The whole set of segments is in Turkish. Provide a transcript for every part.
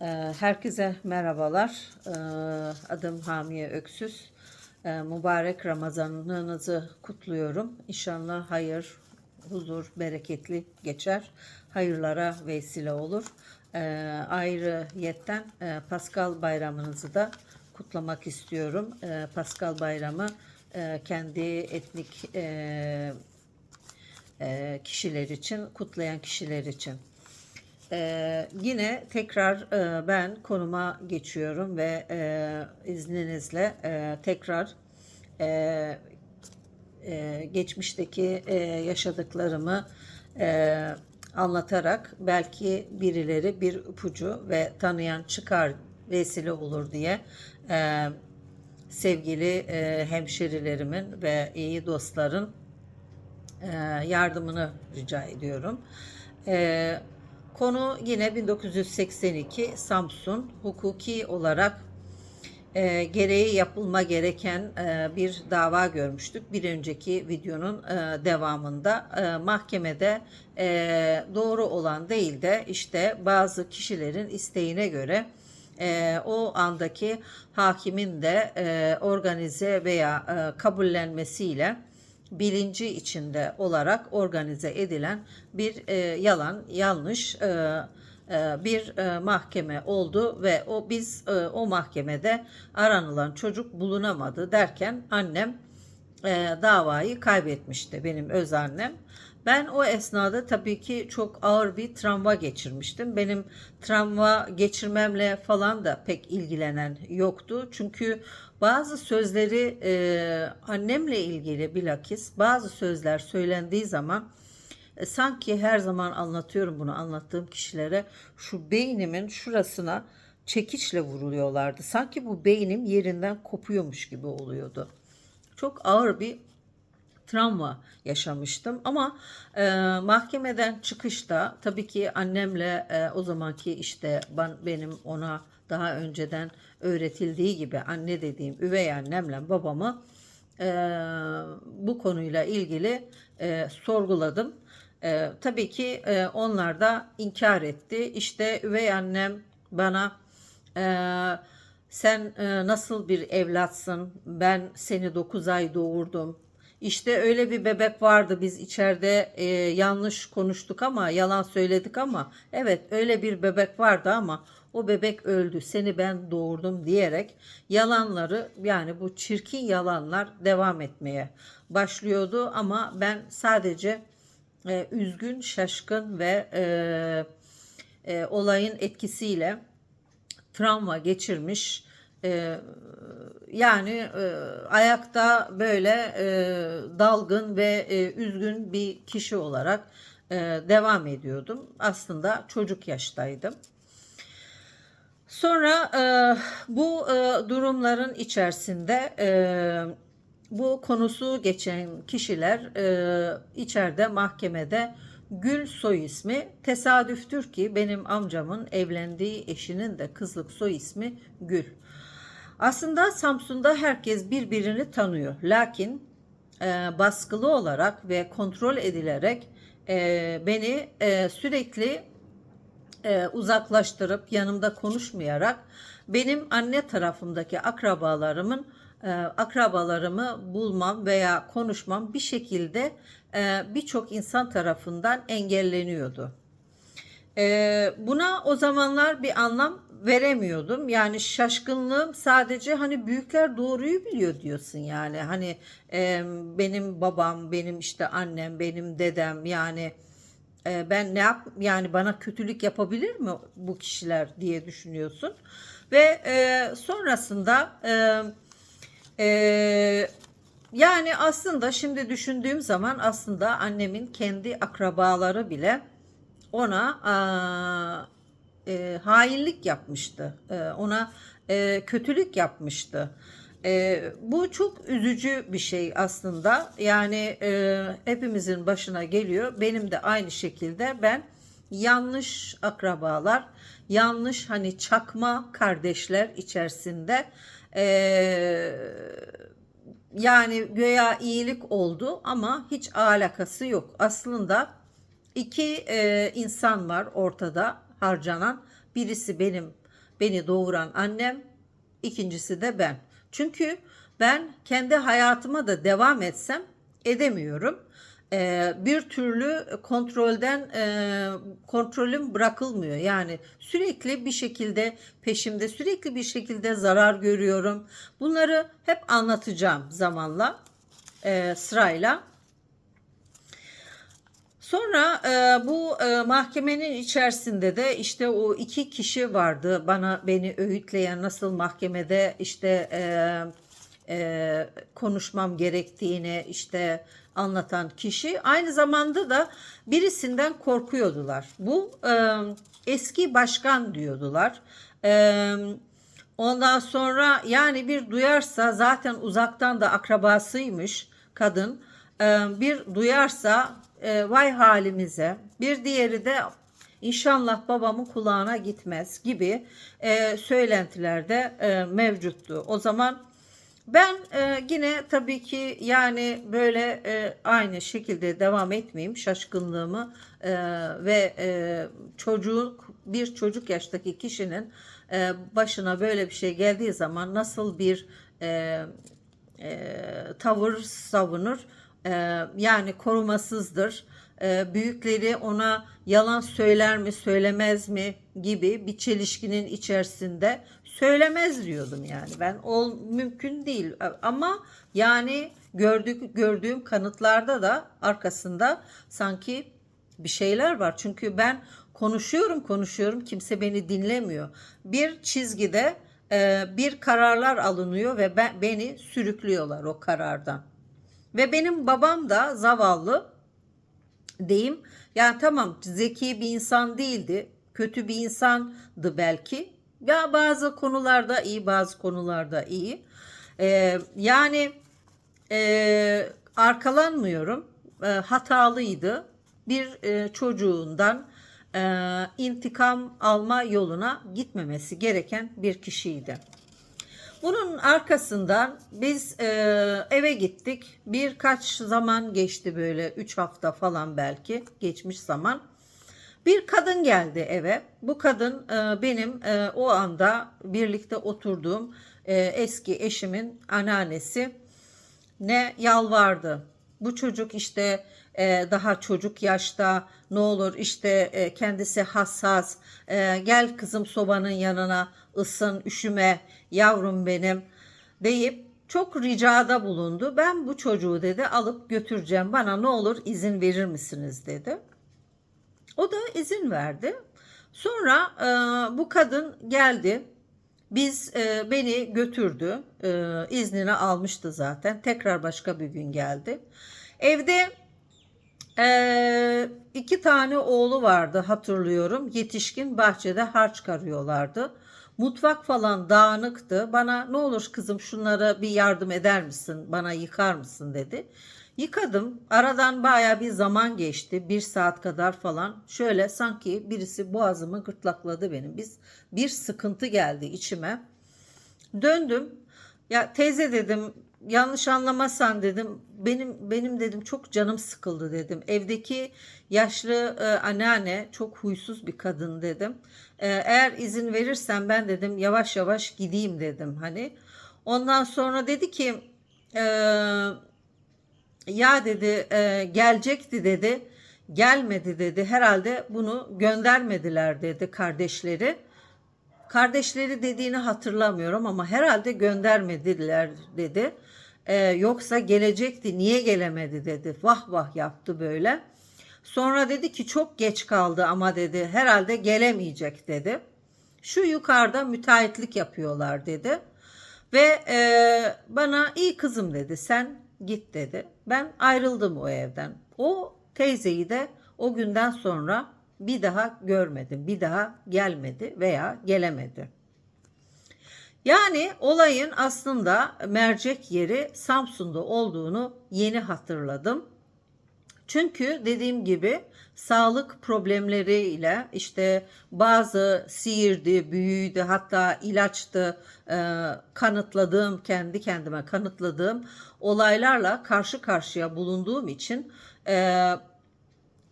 Ee, Herkese merhabalar. Ee, Adım Hamiye Öksüz. Ee, Mübarek Ramazanınızı kutluyorum. İnşallah hayır, huzur, bereketli geçer. Hayırlara vesile olur. Ee, Ayrıyetten e, Pascal bayramınızı da kutlamak istiyorum. Pascal bayramı e, kendi etnik e, kişiler için, kutlayan kişiler için. Ee, yine tekrar e, ben konuma geçiyorum ve e, izninizle e, tekrar e, e, geçmişteki e, yaşadıklarımı e, anlatarak belki birileri bir ipucu ve tanıyan çıkar vesile olur diye e, sevgili e, hemşerilerimin ve iyi dostların e, yardımını rica ediyorum. E, konu yine 1982 Samsun hukuki olarak e, gereği yapılma gereken e, bir dava görmüştük. Bir önceki videonun e, devamında e, mahkemede e, doğru olan değil de işte bazı kişilerin isteğine göre e, o andaki hakimin de e, organize veya e, kabullenmesiyle bilinci içinde olarak organize edilen bir e, yalan, yanlış e, e, bir e, mahkeme oldu ve o biz e, o mahkemede aranılan çocuk bulunamadı derken annem davayı kaybetmişti benim öz annem. Ben o esnada tabii ki çok ağır bir travma geçirmiştim. Benim travma geçirmemle falan da pek ilgilenen yoktu. Çünkü bazı sözleri e, annemle ilgili bilakis bazı sözler söylendiği zaman e, sanki her zaman anlatıyorum bunu anlattığım kişilere şu beynimin şurasına çekiçle vuruluyorlardı. Sanki bu beynim yerinden kopuyormuş gibi oluyordu. Çok ağır bir travma yaşamıştım ama e, mahkemeden çıkışta tabii ki annemle e, o zamanki işte ben, benim ona daha önceden öğretildiği gibi anne dediğim üvey annemle babamı e, bu konuyla ilgili e, sorguladım. E, tabii ki e, onlar da inkar etti. İşte üvey annem bana e, sen e, nasıl bir evlatsın? Ben seni 9 ay doğurdum. İşte öyle bir bebek vardı. Biz içeride e, yanlış konuştuk ama yalan söyledik ama evet öyle bir bebek vardı ama o bebek öldü seni ben doğurdum diyerek yalanları yani bu çirkin yalanlar devam etmeye başlıyordu. Ama ben sadece e, üzgün şaşkın ve e, e, olayın etkisiyle travma geçirmiş e, yani e, ayakta böyle e, dalgın ve e, üzgün bir kişi olarak e, devam ediyordum. Aslında çocuk yaştaydım. Sonra bu durumların içerisinde bu konusu geçen kişiler e, içeride mahkemede Gül soy ismi tesadüftür ki benim amcamın evlendiği eşinin de kızlık soy ismi Gül. Aslında Samsun'da herkes birbirini tanıyor. Lakin e, baskılı olarak ve kontrol edilerek e, beni e, sürekli e, uzaklaştırıp yanımda konuşmayarak benim anne tarafımdaki akrabalarımın e, akrabalarımı bulmam veya konuşmam bir şekilde e, birçok insan tarafından engelleniyordu. E, buna o zamanlar bir anlam veremiyordum. Yani şaşkınlığım sadece hani büyükler doğruyu biliyor diyorsun yani. Hani e, benim babam, benim işte annem, benim dedem yani e, ben ne yap yani bana kötülük yapabilir mi bu kişiler diye düşünüyorsun. Ve e, sonrasında e, e, yani aslında şimdi düşündüğüm zaman aslında annemin kendi akrabaları bile ona e, hainlik yapmıştı. E, ona e, kötülük yapmıştı. E, bu çok üzücü bir şey aslında. Yani e, hepimizin başına geliyor. Benim de aynı şekilde ben yanlış akrabalar, yanlış hani çakma kardeşler içerisinde e, yani göya iyilik oldu ama hiç alakası yok. Aslında iki e, insan var ortada harcanan. Birisi benim Beni doğuran annem, ikincisi de ben. Çünkü ben kendi hayatıma da devam etsem edemiyorum. Ee, bir türlü kontrolden e, kontrolüm bırakılmıyor. Yani sürekli bir şekilde peşimde, sürekli bir şekilde zarar görüyorum. Bunları hep anlatacağım zamanla, e, sırayla. Sonra e, bu e, mahkemenin içerisinde de işte o iki kişi vardı bana beni öğütleyen nasıl mahkemede işte e, e, konuşmam gerektiğini işte anlatan kişi aynı zamanda da birisinden korkuyordular. Bu e, eski başkan diyordular. E, ondan sonra yani bir duyarsa zaten uzaktan da akrabasıymış kadın. E, bir duyarsa e, vay halimize. Bir diğeri de inşallah babamın kulağına gitmez gibi e, söylentiler de e, mevcuttu. O zaman ben e, yine tabii ki yani böyle e, aynı şekilde devam etmeyeyim şaşkınlığımı e, ve e, çocuk bir çocuk yaştaki kişinin e, başına böyle bir şey geldiği zaman nasıl bir e, e, tavır savunur e, yani korumasızdır. E, büyükleri ona yalan söyler mi söylemez mi gibi bir çelişkinin içerisinde söylemez diyordum yani. Ben o mümkün değil. Ama yani gördük gördüğüm kanıtlarda da arkasında sanki bir şeyler var. Çünkü ben konuşuyorum konuşuyorum. Kimse beni dinlemiyor. Bir çizgide e, bir kararlar alınıyor ve ben, beni sürüklüyorlar o karardan ve benim babam da zavallı diyeyim yani tamam zeki bir insan değildi kötü bir insandı belki ya bazı konularda iyi, bazı konularda iyi. Ee, yani e, arkalanmıyorum. E, hatalıydı. Bir e, çocuğundan e, intikam alma yoluna gitmemesi gereken bir kişiydi. Bunun arkasından biz e, eve gittik. Birkaç zaman geçti böyle 3 hafta falan belki geçmiş zaman. Bir kadın geldi eve. Bu kadın e, benim e, o anda birlikte oturduğum e, eski eşimin anneannesi ne yalvardı. Bu çocuk işte e, daha çocuk yaşta ne olur işte e, kendisi hassas e, gel kızım sobanın yanına ısın üşüme yavrum benim deyip çok ricada bulundu. Ben bu çocuğu dedi alıp götüreceğim bana ne olur izin verir misiniz dedi. O da izin verdi. Sonra e, bu kadın geldi. Biz e, beni götürdü. E, iznini almıştı zaten. Tekrar başka bir gün geldi. Evde e, iki tane oğlu vardı hatırlıyorum. Yetişkin bahçede harç karıyorlardı. Mutfak falan dağınıktı. Bana ne olur kızım şunlara bir yardım eder misin? Bana yıkar mısın dedi. Yıkadım. Aradan baya bir zaman geçti. Bir saat kadar falan. Şöyle sanki birisi boğazımı gırtlakladı benim. Biz bir sıkıntı geldi içime. Döndüm. Ya teyze dedim yanlış anlamazsan dedim benim benim dedim çok canım sıkıldı dedim. Evdeki yaşlı e, anneanne çok huysuz bir kadın dedim. E, eğer izin verirsen ben dedim yavaş yavaş gideyim dedim hani. Ondan sonra dedi ki e, ya dedi e, gelecekti dedi gelmedi dedi herhalde bunu göndermediler dedi kardeşleri. Kardeşleri dediğini hatırlamıyorum ama herhalde göndermediler dedi. E, yoksa gelecekti niye gelemedi dedi. Vah vah yaptı böyle. Sonra dedi ki çok geç kaldı ama dedi herhalde gelemeyecek dedi. Şu yukarıda müteahhitlik yapıyorlar dedi. Ve e, bana iyi kızım dedi sen git dedi. Ben ayrıldım o evden. O teyzeyi de o günden sonra bir daha görmedim. Bir daha gelmedi veya gelemedi. Yani olayın aslında mercek yeri Samsun'da olduğunu yeni hatırladım. Çünkü dediğim gibi sağlık problemleriyle işte bazı sihirdi, büyüydü hatta ilaçtı e, kanıtladığım, kendi kendime kanıtladığım olaylarla karşı karşıya bulunduğum için e,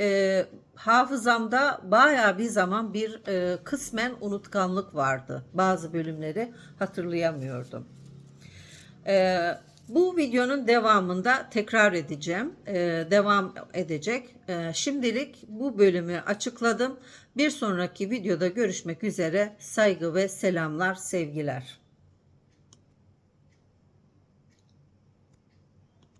e, hafızamda baya bir zaman bir e, kısmen unutkanlık vardı. Bazı bölümleri hatırlayamıyordum. Ee, bu videonun devamında tekrar edeceğim. Ee, devam edecek. Ee, şimdilik bu bölümü açıkladım. Bir sonraki videoda görüşmek üzere. Saygı ve selamlar, sevgiler.